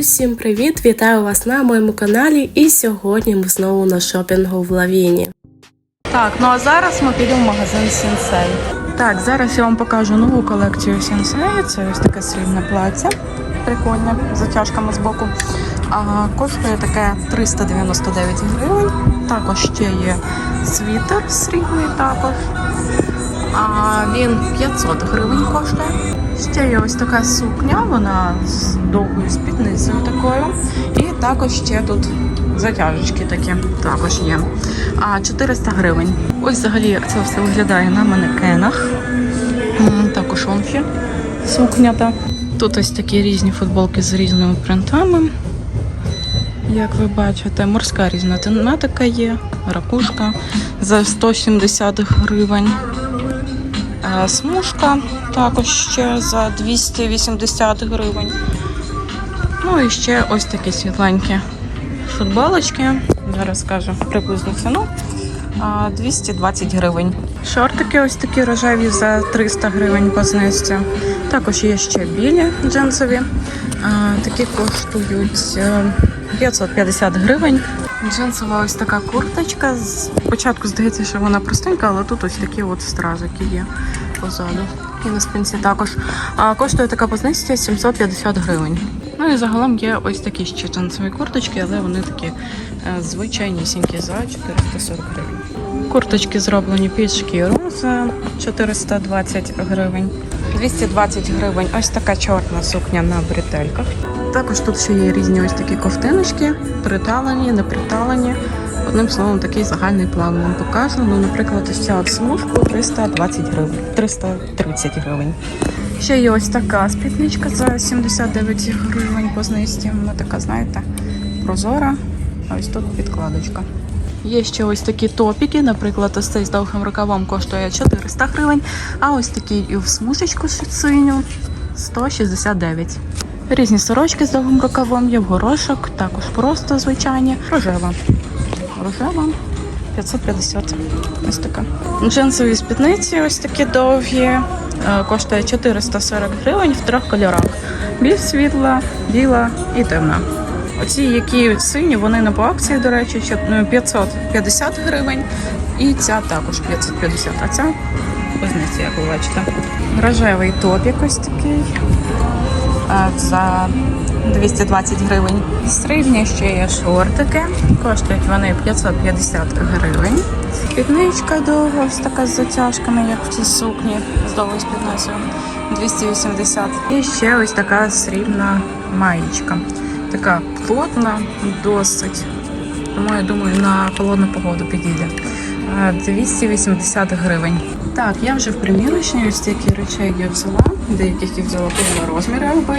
Усім привіт! Вітаю вас на моєму каналі. І сьогодні ми знову на шопінгу в Лавіні. Так, ну а зараз ми підемо в магазин Sensei. Так, зараз я вам покажу нову колекцію Sensei. Це ось таке срібне плаття. Прикольне, з затяжками з боку. А, коштує таке 399 гривень. Також ще є світер срібний також. А він 500 гривень коштує. Ще є ось така сукня, вона з довгою спідницею такою. І також ще тут затяжечки такі також є. А 400 гривень. Ось взагалі як це все виглядає на манекенах. Також онфі сукнята. Тут ось такі різні футболки з різними принтами. Як ви бачите, морська різна тематика є, ракушка за 170 гривень. Е, Смужка також ще за 280 гривень. Ну і ще ось такі світленькі футболочки. Зараз скажу приблизну ціну. 220 гривень. Шортики ось такі рожеві за 300 гривень по знижці. Також є ще білі джинсові. Такі коштують е, 550 гривень. Джинсова ось така курточка. Спочатку здається, що вона простенька, але тут ось такі от стразики є позаду. І на спинці також. А коштує така по знижці 750 гривень. Ну і загалом є ось такі ще джинсові курточки, але вони такі е, звичайнісінькі за 440 гривень. Курточки зроблені під шкіру за 420 гривень. 220 гривень. Ось така чорна сукня на бретельках. Також тут ще є різні ось такі ковтиночки, приталені, не приталені. Одним словом, такий загальний план вам покажу. Ну, наприклад, ось ця от смужку 320 гривень, 330 гривень. Ще є ось така спідничка за 79 гривень по знижці. Вона така, знаєте, прозора. А ось тут підкладочка. Є ще ось такі топіки, наприклад, ось цей з довгим рукавом коштує 400 гривень, а ось такий і в смужечку синю 169. Різні сорочки з довгим рукавом є в горошок, також просто звичайні, рожева. Рожева 550. Ось така. Джинсові спідниці ось такі довгі. е, Коштує 440 гривень в трьох кольорах: більш світла, біла і темна. Оці, які сині, вони не по акції, до речі, ну, 550 гривень. І ця також 550, а ця позиція, як ви бачите. Рожевий топік ось такий за 220 гривень. Срібні ще є шортики. Коштують вони 550 гривень. Спідничка довга, ось така з затяжками, як в цій сукні з довгою спідницею. 280. І ще ось така срібна маєчка. Така плотна, досить. Тому я думаю, на холодну погоду підійде. 280 гривень. Так, я вже в примірочній ось такі речей я взяла. Деяких я взяла повного розміру, аби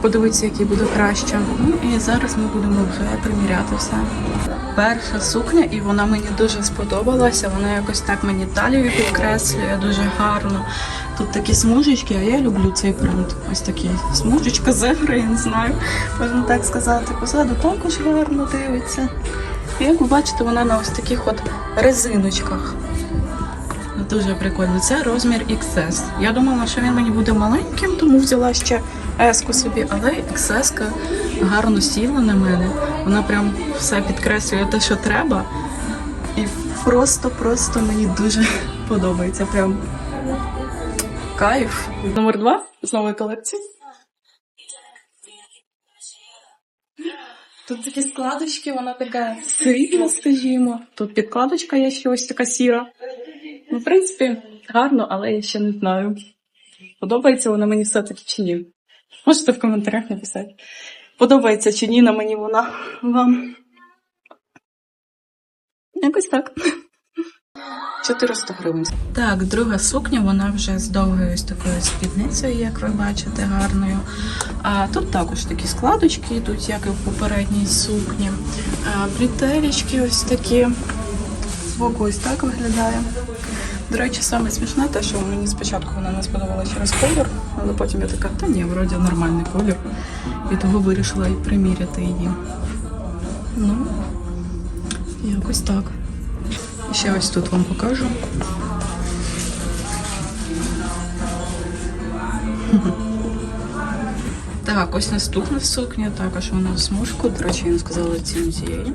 подивитися, який буде краще. Ну і зараз ми будемо вже приміряти все. Перша сукня, і вона мені дуже сподобалася. Вона якось так мені талію підкреслює дуже гарно. Тут такі смужечки, а я люблю цей принт. Ось такі смужечка зебра, я не знаю, можна так сказати. Позаду також гарно дивиться. І як ви бачите, вона на ось таких от резиночках. Дуже прикольно. Це розмір XS. Я думала, що він мені буде маленьким, тому взяла ще S-ку собі, але XS гарно сіла на мене. Вона прям все підкреслює те, що треба. І просто-просто мені дуже подобається. Прям кайф. Номер два з нової колекції. Тут такі складочки, вона така срібна, скажімо. Тут підкладочка є ще ось така сіра. Ну, в принципі, гарно, але я ще не знаю. Подобається вона мені все-таки чи ні. Можете в коментарях написати. Подобається чи ні на мені вона вам. Якось так. 400 гривень. Так, друга сукня, вона вже з довгою такою спідницею, як ви бачите, гарною. А тут також такі складочки йдуть, як і в попередній сукні. Бретелечки ось такі. Збоку ось так виглядає. До речі, саме смішне те, що мені спочатку вона не сподобалася через колір, але потім я така, та ні, вроді нормальний колір. І того вирішила і приміряти її. Ну, якось так. І ще ось тут вам покажу. Так, ось наступна сукня, також вона в смужку. До речі, я не сказала ціну цієї.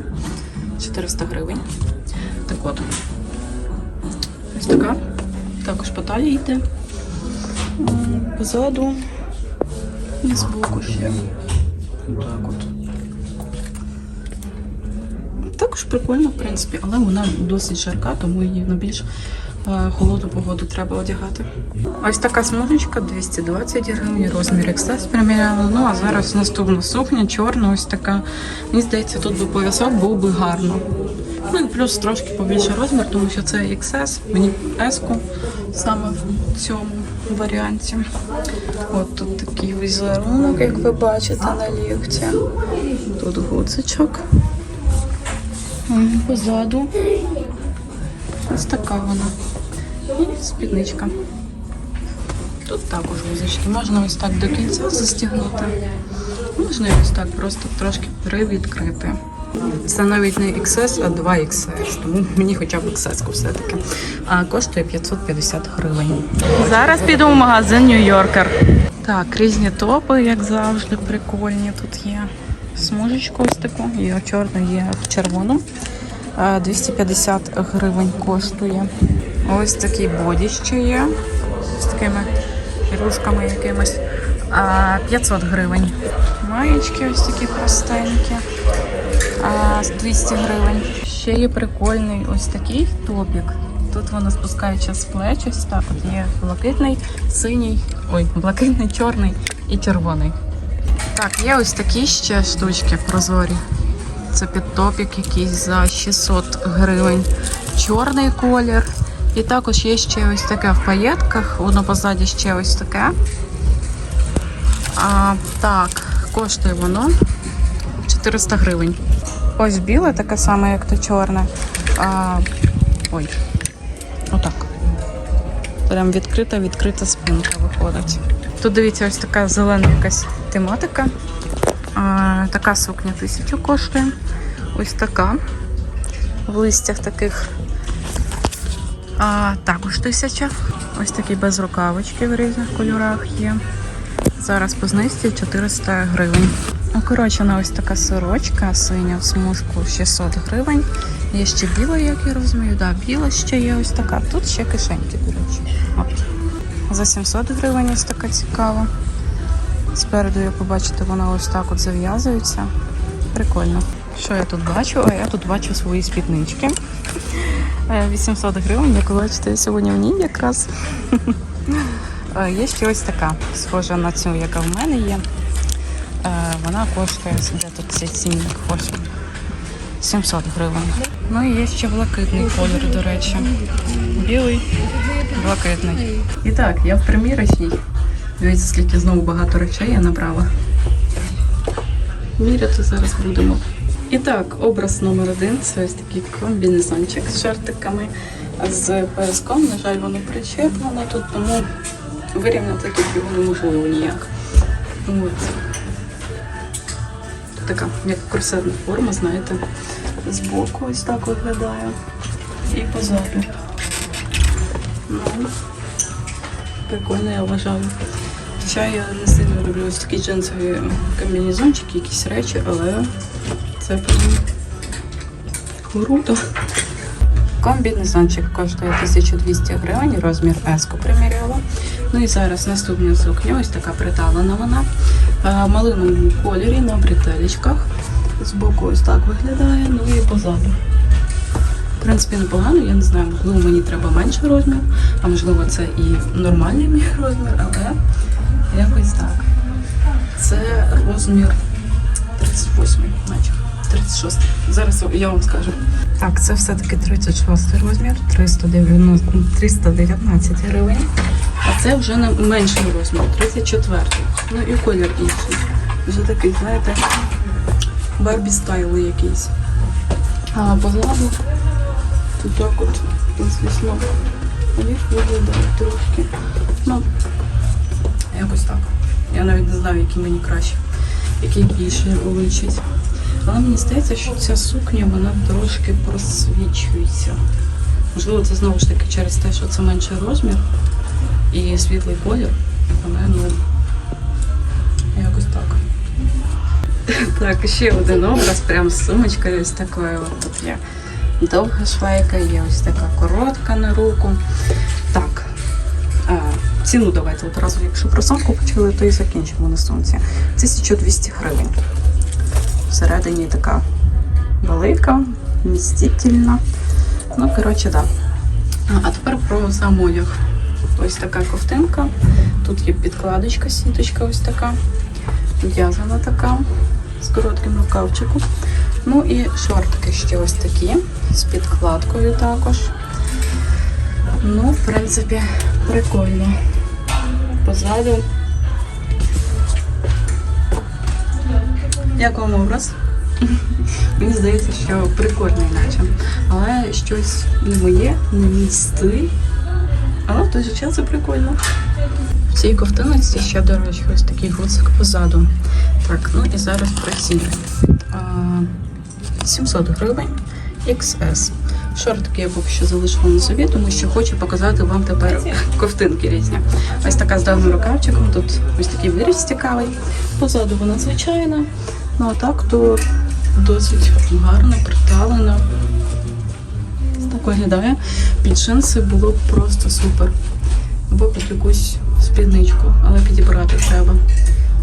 400 гривень. Так от. Така. Також по талії йде. Позаду. І збоку ще. Так от. Також прикольно, в принципі, але вона досить жарка, тому її на більш е, холодну погоду треба одягати. Ось така смужечка 220 гривень, розмір XS приміряла. Ну а зараз наступна сукня, чорна, ось така. Мені здається, тут би поясок був би гарно. Ну і плюс трошки побільше розмір, тому що це XS, мені S-ку саме в цьому варіанті. От тут такий візерунок, як ви бачите на лігті. Тут гуцичок. Позаду. Ось така вона. Спідничка. Тут також вузочки. Можна ось так до кінця застігнути. Можна ось так просто трошки привідкрити. Це навіть не XS, а 2XS, тому мені хоча б XS все-таки. А коштує 550 гривень. Зараз піду в магазин Нью-Йоркер. Так, різні топи, як завжди, прикольні. Тут є смужечку ось таку, є чорну, є в червоному. Е, 250 гривень коштує. Ось такий боді ще є. З такими рюшками якимось. А, 500 гривень. Маєчки ось такі простенькі. 200 гривень. Ще є прикольний ось такий топік. Тут воно спускається з плеч, ось так. От є блакитний, синій, ой, блакитний, чорний і червоний. Так, є ось такі ще штучки прозорі. Це підтопік якийсь за 600 гривень. Чорний колір. І також є ще ось таке в паєтках. Воно позаді ще ось таке. А, так, коштує воно 400 гривень. Ось біле, таке саме, як те чорне. А, ой, отак. Прям відкрита, відкрита спинка виходить. Тут дивіться, ось така зелена якась тематика. А, така сукня тисячу коштує. Ось така. В листях таких. А, також тисяча. Ось такі без рукавички в різних кольорах є. Зараз по знижці 400 гривень. Укорочена ось така сорочка, синя в смужку 600 гривень. Є ще біла, як я розумію. Да, біла ще є ось така. Тут ще кишеньки, до речі. От. За 700 гривень ось така цікава. Спереду, як побачите, вона ось так от зав'язується. Прикольно. Що я тут бачу? А я тут бачу свої спіднички. Е, 800 гривень, як ви бачите, сьогодні в ній якраз. Е, Є ще ось така, схожа на цю, яка в мене є. Е, Вона коштує, де тут цей цінник ось 700 гривень. Ну і є ще блакитний колір, до речі. Білий, блакитний. І так, я в примірочній. Дивіться, скільки знову багато речей я набрала. Міряти зараз будемо. І так, образ номер один це ось такий комбінезончик з шортиками, з пояском. На жаль, воно причеплено тут, тому вирівняти тут його неможливо ніяк. От. Така, як корсетна форма, знаєте, збоку ось так виглядає. І позаду. Ну, прикольно, я вважаю. Хоча я не сильно люблю ось такі джинсові комбінезончики, якісь речі, але це прям круто. Комбінезончик коштує 1200 гривень, розмір S приміряла. Ну і зараз наступна сукня, ось така приталена вона. Е, В малиновому кольорі на бретелечках. Збоку ось так виглядає, ну і позаду. В принципі, непогано, я не знаю, можливо, мені треба менший розмір, а можливо, це і нормальний мій розмір, але якось так. Це розмір 38, наче 36. Зараз я вам скажу. Так, це все-таки 36 розмір, 390, 319 гривень. А це вже не менший розмір, 34. Ну і колір інший. Вже такий, знаєте, барбі стайл якийсь. А позаду тут так от, звісно, їх виглядає трошки. Ну, якось так. Я навіть не знаю, який мені краще, який більше личить. Але мені здається, що ця сукня вона трошки просвічується. Можливо, це знову ж таки через те, що це менший розмір і світлий колір. Але ну якось так. Так, ще один образ, прям з сумочкою ось такою. Тут є довга шлейка, є ось така коротка на руку. Так. А, ціну давайте одразу, якщо про сумку почали, то і закінчимо на сумці. 1200 гривень. Всередині така велика, вмістительна. Ну, коротше, так. Да. А тепер про сам одяг. Ось така ковтинка. Тут є підкладочка, сіточка ось така. В'язана така з коротким рукавчиком. Ну і шортики ще ось такі, з підкладкою також. Ну, в принципі, прикольно. Позаду. Як вам образ? Мені здається, що прикольний наче. Але щось не моє, не мій стиль. Але в той же час і прикольно. В цій ковтиночці ще, до речі, ось такий гуцик позаду. Так, ну і зараз про ціни. 700 гривень XS. Шортики я поки що залишила на собі, тому що хочу показати вам тепер ковтинки різні. Ось така з довгим рукавчиком, тут ось такий виріз цікавий. Позаду вона звичайна. Ну а так то досить гарно, приталено. Виглядає. Під джинси було б просто супер. Або під якусь спідничку, але підібрати треба.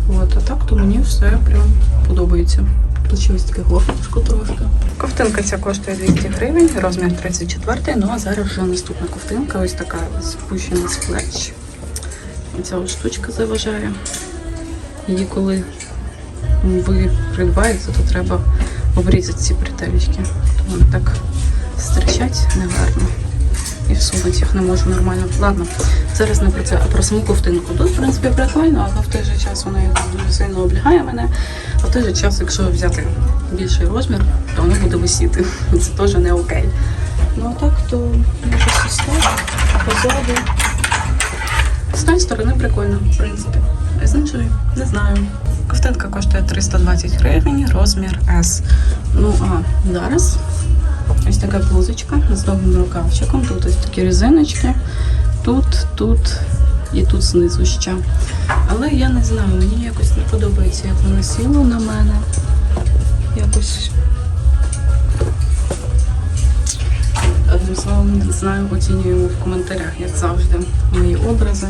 От, а так то мені все прям подобається. Тут таке горлышко трошки. Ковтинка ця коштує 200 гривень, розмір 34, ну а зараз вже наступна ковтинка, ось така спущена з плеч. Оця от штучка заважає. Її коли ви придбаєте, то треба обрізати ці бретелечки. То вони так стирчать негарно. І всунути їх не можу нормально. Ладно, зараз не про це, а про саму ковтинку. Тут, в принципі, прикольно, але в той же час вона дуже сильно облягає мене. А в той же час, якщо взяти більший розмір, то воно буде висіти. Це теж не окей. Ну а так, то може ось позаду. З тої сторони прикольно, в принципі. А з іншої не знаю. Ковтинка коштує 320 гривень, розмір S. Ну а зараз ось така блузочка з довгим рукавчиком. Тут ось такі резиночки. Тут, тут і тут знизу ще. Але я не знаю, мені якось не подобається, як воно сіло на мене. Якось. Одним словом, не знаю, оцінюємо в коментарях, як завжди, мої образи.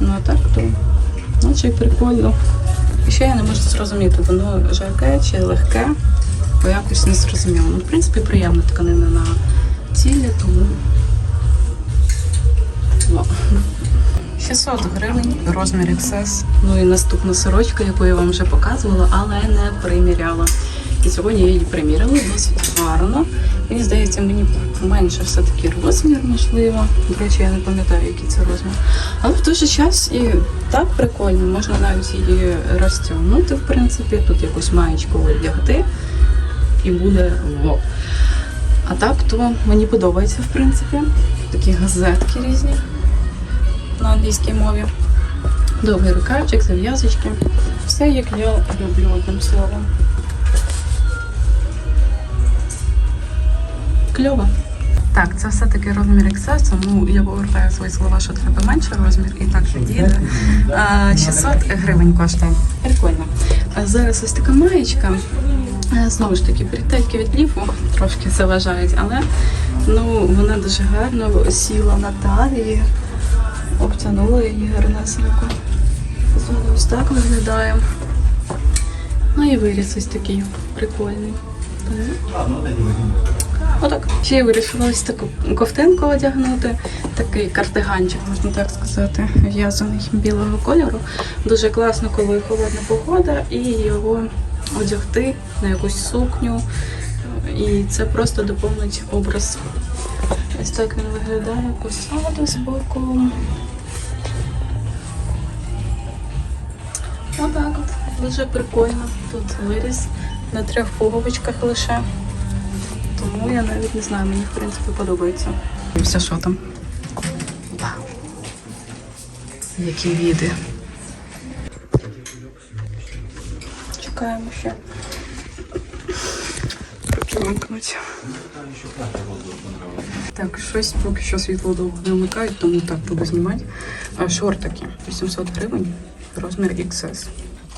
Ну а так то, наче прикольно. І ще я не можу зрозуміти, воно жарке чи легке, бо якось не зрозуміло. Ну, в принципі, приємна тканина на тілі, тому. О. 600 гривень, розмір XS. Ну і наступна сорочка, яку я вам вже показувала, але не приміряла. І сьогодні я її приміряла досить гарно. Мені здається, мені менше все-таки розмір, можливо. До речі, я не пам'ятаю, який це розмір. Але в той же час і так прикольно, можна навіть її розтягнути, в принципі. Тут якусь маєчку одягти і буде во. А так, то мені подобається, в принципі. Такі газетки різні на англійській мові. Довгий рукавчик, зав'язочки. Все як я люблю одним словом. Кльово. Так, це все-таки розмір XS, тому я повертаю свої слова, що треба менше розмір, і так підійде. А, 600 гривень коштує. Прикольно. А зараз ось така маєчка. Е, Знову ж таки, бретельки від ліфу трошки заважають, але ну, вона дуже гарно сіла на талії, обтянула її гарнесенько. Позаду ось так виглядає. Ну і виріс ось такий прикольний. Так. Отак. Ще я вирішила ось таку ковтинку одягнути. Такий кардиганчик, можна так сказати, в'язаний білого кольору. Дуже класно, коли холодна погода, і його одягти на якусь сукню. І це просто доповнить образ. Ось так він виглядає посаду з боку. Отак от. Дуже прикольно. Тут виріз на трьох пуговичках лише. Тому я навіть не знаю, мені в принципі подобається. Все, що там. Які віди. Чекаємо ще. Так, щось поки що світло довго не вмикають, тому так буду знімати. А шортики 800 гривень, розмір XS.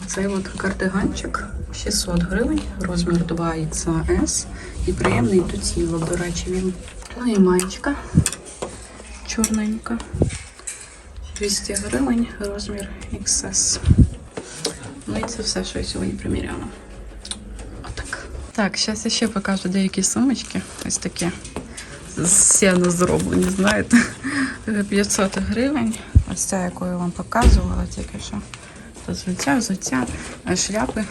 Цей от кардиганчик 600 гривень, розмір 2XS і приємний до тіла, до речі, він. Ну і маєчка чорненька. 200 гривень, розмір XS. Ну і це все, що я сьогодні приміряла. Отак. Так, зараз я ще покажу деякі сумочки. Ось такі. З зроблені, знаєте. 500 гривень. Ось ця, яку я вам показувала тільки що. Тут взуття, взуття, е, шляпи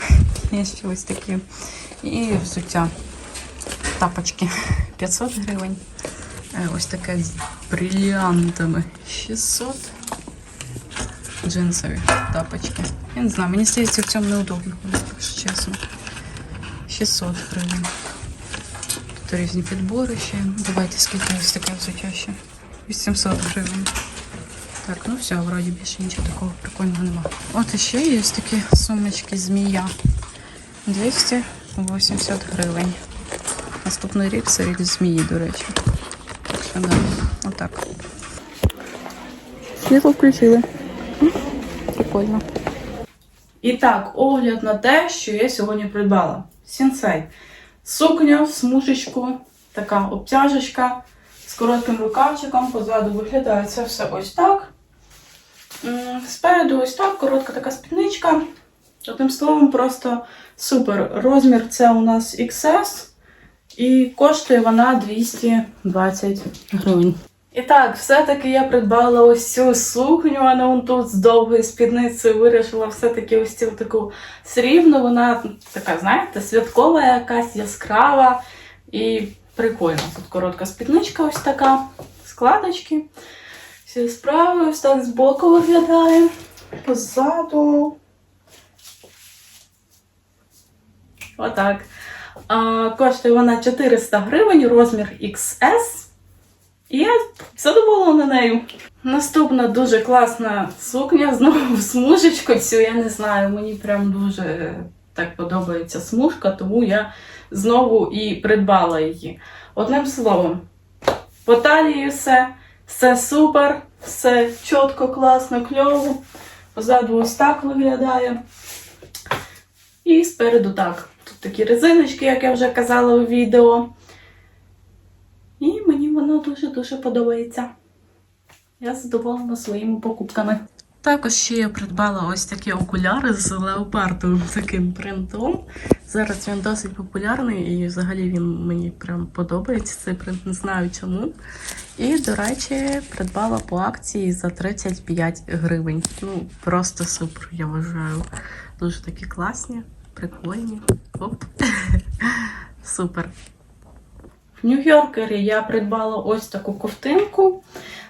є ще ось такі. І взуття. Тапочки 500 гривень. Е, Ось таке з бриллиантами 600. Джинсові тапочки. Я не знаю, мені здається, в цьому неудобно якщо чесно. 600 гривень. Тут різні підбори ще. Давайте скільки ось таке взуття ще. 800 гривень. Так, ну все, вроді більше нічого такого прикольного нема. От іще є ось такі сумочки змія. 280 гривень. Наступний рік це рік змії, до речі. Так що да, отак. Світло включили. Прикольно. І так, огляд на те, що я сьогодні придбала. Сінсей. Сукня смужечку, така обтяжечка з коротким рукавчиком. Позаду виглядає це все ось так. Спереду ось так, коротка така спідничка. Одним словом, просто супер. Розмір це у нас XS. І коштує вона 220 гривень. І так, все-таки я придбала ось цю сукню, а не он тут з довгою спідницею вирішила все-таки ось цю таку срібну. Вона така, знаєте, святкова якась, яскрава і прикольна. Тут коротка спідничка ось така, складочки. Всі справи, ось так збоку виглядає. Позаду. Отак. Коштує вона 400 гривень, розмір XS. І я задоволена нею. Наступна дуже класна сукня, знову в смужечку цю, я не знаю, мені прям дуже так подобається смужка, тому я знову і придбала її. Одним словом, по талії все, все супер, все чітко, класно, кльово. Позаду ось так виглядає. І спереду так. Тут такі резиночки, як я вже казала у відео. І мені воно дуже-дуже подобається. Я задоволена своїми покупками. Також ще я придбала ось такі окуляри з леопардовим таким принтом. Зараз він досить популярний і взагалі він мені прям подобається. Цей принт не знаю чому. І, до речі, придбала по акції за 35 гривень. Ну, просто супер, я вважаю. Дуже такі класні, прикольні. Оп. Супер. В Нью-Йоркері я придбала ось таку ковтинку.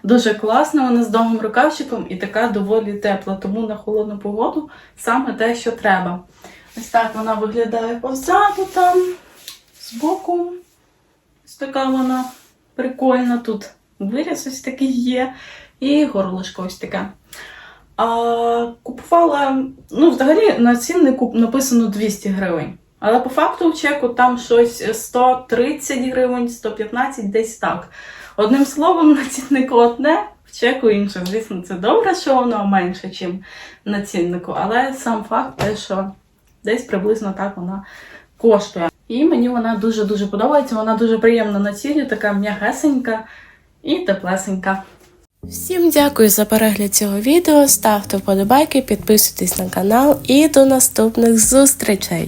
Дуже класна, вона з довгим рукавчиком і така доволі тепла, тому на холодну погоду саме те, що треба. Ось так вона виглядає позаду там, збоку. Ось така вона прикольна. Тут виріз ось такий є, і горлишко ось таке. А, купувала, ну, взагалі на ціннику написано 200 гривень. Але по факту в чеку там щось 130 гривень, 115, десь так. Одним словом, на ціннику одне, в чеку інше. Звісно, це добре, що воно менше, ніж на ціннику, але сам факт те, що десь приблизно так вона коштує. І мені вона дуже-дуже подобається, вона дуже приємна на тілі, така м'ягесенька і теплесенька. Всім дякую за перегляд цього відео. Ставте вподобайки, підписуйтесь на канал і до наступних зустрічей!